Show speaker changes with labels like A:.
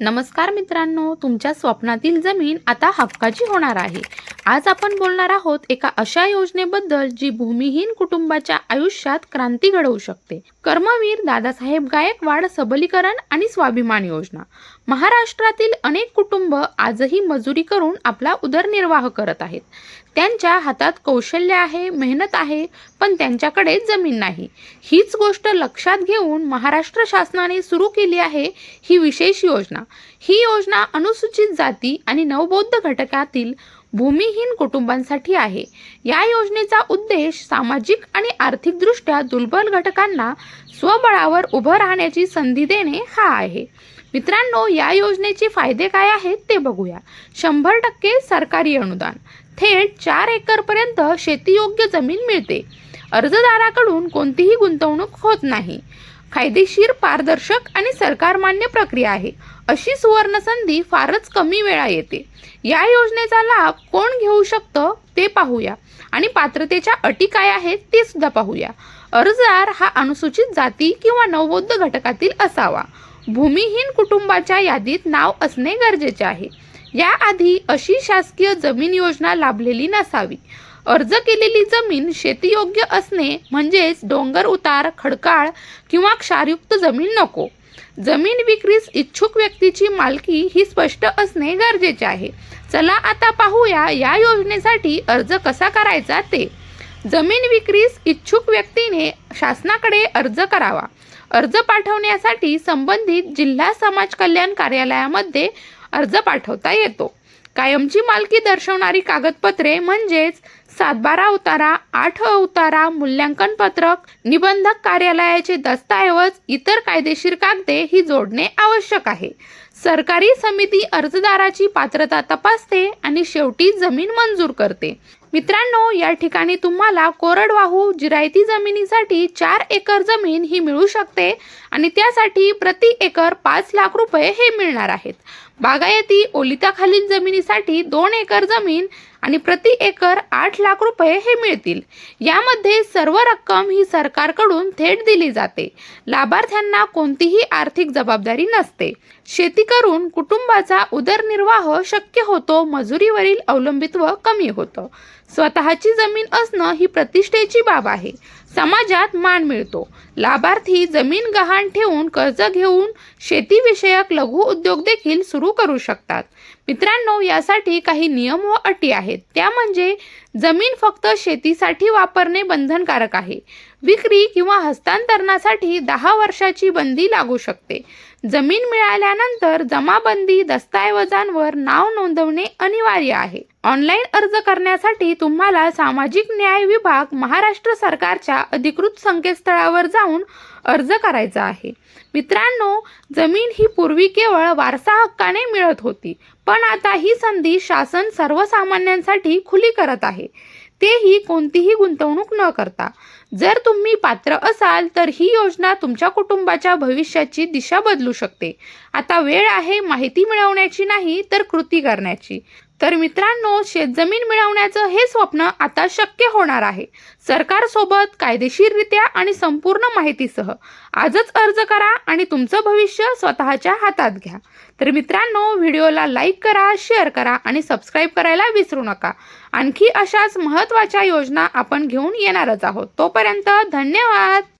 A: नमस्कार मित्रांनो तुमच्या स्वप्नातील जमीन आता हक्काची होणार आहे. आज आपण बोलणार आहोत एका अशा योजनेबद्दल जी भूमिहीन कुटुंबाच्या आयुष्यात क्रांती घडवू शकते. कर्मवीर दादासाहेब गायकवाड सबलीकरण आणि स्वाभिमान योजना. महाराष्ट्रातील अनेक कुटुंब आजही मजुरी करून आपला उदरनिर्वाह करत आहेत. त्यांच्या हातात कौशल्य आहे मेहनत आहे पण त्यांच्याकडे जमीन नाही. हीच गोष्ट लक्षात घेऊन महाराष्ट्र शासनाने सुरू केली आहे ही विशेष योजना. ही योजना अनुसूचित जाती आणि नवबौद्ध घटकातील भूमिहीन कुटुंबांसाठी आहे. या योजनेचा उद्देश सामाजिक आणि आर्थिकदृष्ट्या दुर्बल घटकांना स्वबळावर उभं राहण्याची संधी देणे हा आहे. मित्रांनो या योजनेचे फायदे काय आहेत ते बघूया. शंभर टक्के सरकारी अनुदान. थेट चार एकरपर्यंत शेतीयोग्य जमीन मिळते. अर्जदाराकडून कोणतीही गुंतवणूक होत नाही. कायदेशीर पारदर्शक आणि सरकारमान्य प्रक्रिया आहे. अशी सुवर्ण संधी फारच कमी वेळा येते. या योजनेचा लाभ कोण घेऊ शकतं ते पाहूया. आणि पात्रतेच्या अटी काय आहेत ते सुद्धा पाहूया. अर्जदार हा अनुसूचित जाती किंवा नवबौद्ध घटकातील असावा. भूमिहीन कुटुंबाच्या यादीत नाव असणे गरजेचे आहे. याआधी अशी शासकीय जमीन योजना लाभलेली नसावी. अर्ज केलेली जमीन शेतीयोग्य असणे म्हणजेच डोंगर उतार खडकाळ किंवा क्षारयुक्त जमीन नको. जमीन विक्रीस इच्छुक व्यक्तीची मालकी ही स्पष्ट असणे गरजेचे आहे. चला आता पाहूया या योजनेसाठी अर्ज कसा करायचा ते. जमीन विक्रीस इच्छुक व्यक्तीने शासनाकडे अर्ज करावा. अर्ज पाठवण्यासाठी संबंधित जिल्हा समाज कल्याण कार्यालयामध्ये अर्ज पाठवता येतो. कायमची मालकी दर्शवणारी कागदपत्रे म्हणजेच सातबारा उतारा आठ उतारा मूल्यांकन पत्रक निबंधक कार्यालयाचे दस्तऐवज इतर कायदेशीर कागदे ही जोडणे आवश्यक आहे. सरकारी समिती अर्जदाराची पात्रता तपासते आणि शेवटी जमीन मंजूर करते. मित्रांनो या ठिकाणी तुम्हाला कोरडवाहू जिरायती जमिनीसाठी चार एकर जमीन ही मिळू शकते आणि त्यासाठी प्रति एकर पाच लाख रुपये हे मिळणार आहेत. बागायती ओलिताखालील जमिनीसाठी दोन एकर जमीन आणि प्रति एकर आठ लाख रुपये हे मिळतील. यामध्ये सर्व रक्कम ही सरकारकडून थेट दिली जाते. लाभार्थ्यांना कोणतीही आर्थिक जबाबदारी नसते. शेती करून कुटुंबाचा उदरनिर्वाह शक्य होतो मजुरीवरील अवलंबित्व कमी होतं. स्वतःची जमीन असणं ही प्रतिष्ठेची बाब आहे. समाजात मान मिळतो. लाभार्थी जमीन गहाण ठेवून कर्ज घेऊन शेतीविषयक लघु उद्योग देखील सुरू करू शकतात. मित्रांनो यासाठी काही नियम व अटी आहेत. त्या म्हणजे जमीन फक्त शेतीसाठी वापरणे बंधनकारक आहे. विक्री किंवा हस्तांतरणासाठी दहा वर्षाची बंदी लागू शकते. जमीन मिळाल्यानंतर जमाबंदी दस्तऐवजांवर नाव नोंदवणे अनिवार्य आहे. ऑनलाईन अर्ज करण्यासाठी तुम्हाला सामाजिक न्याय विभाग महाराष्ट्र सरकारच्या अधिकृत संकेतस्थळावर जाऊन अर्ज करायचा आहे. मित्रांनो जमीन ही पूर्वी केवळ वारसा हक्काने मिळत होती पण आता ही संधी शासन सर्वसामान्यांसाठी खुली करत आहे. आहे. तेही कोणतीही गुंतवणूक न करता. जर तुम्ही पात्र असाल तर ही योजना तुमच्या कुटुंबाच्या भविष्याची दिशा बदलू शकते. आता वेळ आहे माहिती मिळवण्याची नाही तर कृती करण्याची. तर मित्रांनो शेतजमीन मिळवण्याचं हे स्वप्न आता शक्य होणार आहे. सरकारसोबत कायदेशीररित्या आणि संपूर्ण माहितीसह आजच अर्ज करा आणि तुमचं भविष्य स्वतःच्या हातात घ्या. तर मित्रांनो व्हिडिओला लाईक करा शेअर करा आणि सबस्क्राईब करायला विसरू नका. आणखी अशाच महत्त्वाच्या योजना आपण घेऊन येणारच आहोत. तोपर्यंत धन्यवाद!